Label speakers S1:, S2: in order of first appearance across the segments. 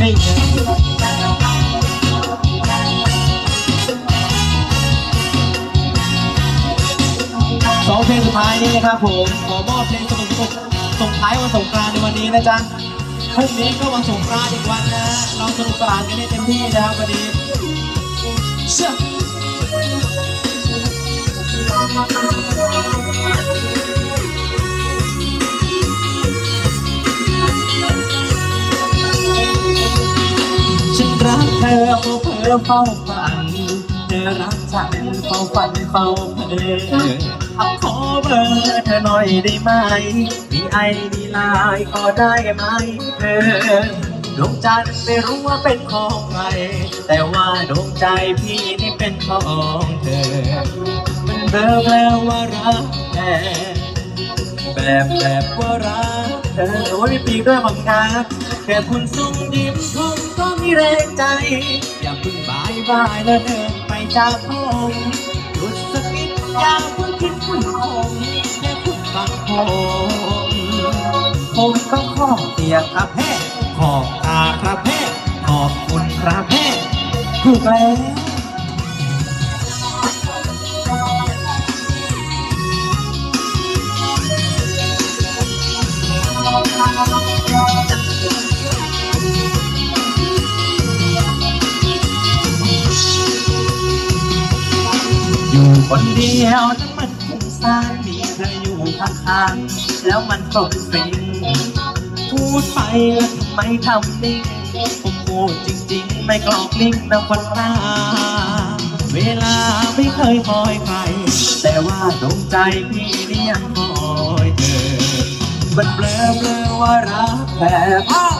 S1: นี่สองเพลงสุดท้ายนี้นะครับผมขอมอบเพลงสนุกสนุกส่งท้ายวันสงกรานต์ในวันนี้นะจ๊ะพรุ่งนี้ก็วันสงกรานต์อีกวันนะเราสนุกสนานกันให้เต็มที่นะครับวันนี้เชื่อ อเฝ้าฝันเธอรักฉันเฝ้าฝันเฝ้าเพ้อเอาขอเบอร์เธอหน่อยได้ไหม มีไอมีไลน์ก็ได้ไหมเธอดวงจันทร์ไม่รู้ว่าเป็นของใคร แต่ว่าดวงใจพี่นี่เป็นของเธอ มันเริ่มแล้วว่ารักแท้แบบแบบว่ารักเธอโอ้ยมีปีกด้วยบังงาแค่คุณส่งยิ้มผมก็มี แรงใจ อย่าเพิ่งบายบายแล้วเดินไปจากผมหยุดสักนิดอย่าเพิ่งคิดคุณคงแค่พุ่งฟังผมผมก็ขอเตียครับแพ่ขอบตาครับแพ่ขอบคุณครับแพ่ถูกแล้ว คนเดียวนั้นมันฟุ้งซ่านมีเธออยู่ข้างๆแล้วมันสดสิ่งพูดไปแล้วทำไมทำนิ่งผมพูดจริงๆ ไม่กลอกลิ้งนะคนหน้าเวลาไม่เคยคอยใคร แต่ว่าดวงใจพี่นี่ยังคอยเธอมันเบลอเบลอว่ารักแบบอ้าว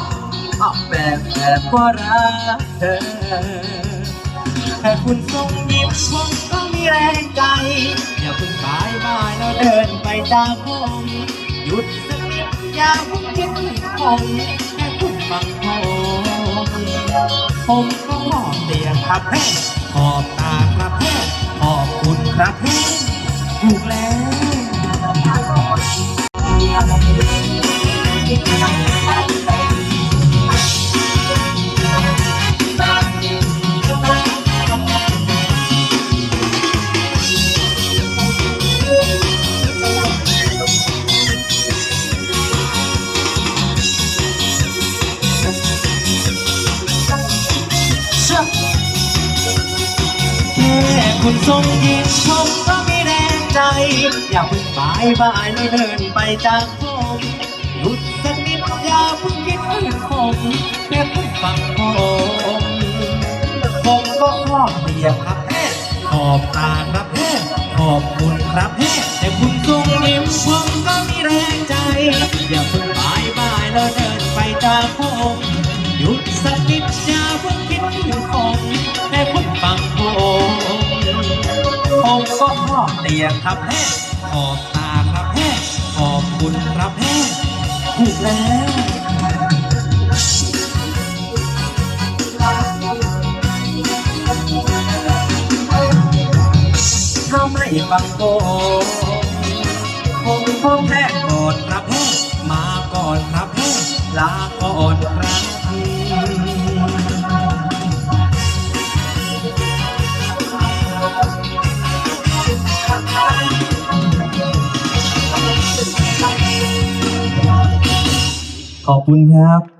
S1: อ้าวแบบแบบว่ารักเธอ แค่คุณส่งยิ้มผมก็มีแรงใจ อย่าเพิ่งบายบายแล้วเดินไปจากผมหยุดสักนิดอย่าเพิ่งคิดถึงผมแค่คุณฟังผมผมก็หอบเตียงครับแพ่ขอบตาครับแพ่ขอบคุณครับแพ่ถูกแล้ว ค่คุณทรงยิ้มผมก็มีแรงใจ อย่าเพิ่งบายบายเล้วเดินไปจากผมหยุดสักนิดอย่าเพิ่งคิดถึงผมแค่คุณฟังผมผมก็ของเตียครับแม่ขอบตาครับแม่ขอบคุณครับแม่ ก็ขอบเตียงครับแม่ขอบตาครับแม่ขอบคุณครับแม่ถูกแล้วถ้าไม่ฟังผมผมก็แค่กอดครับแม่มาก่อนครับแม่ลาก่อนครับ ขอบคุณครับ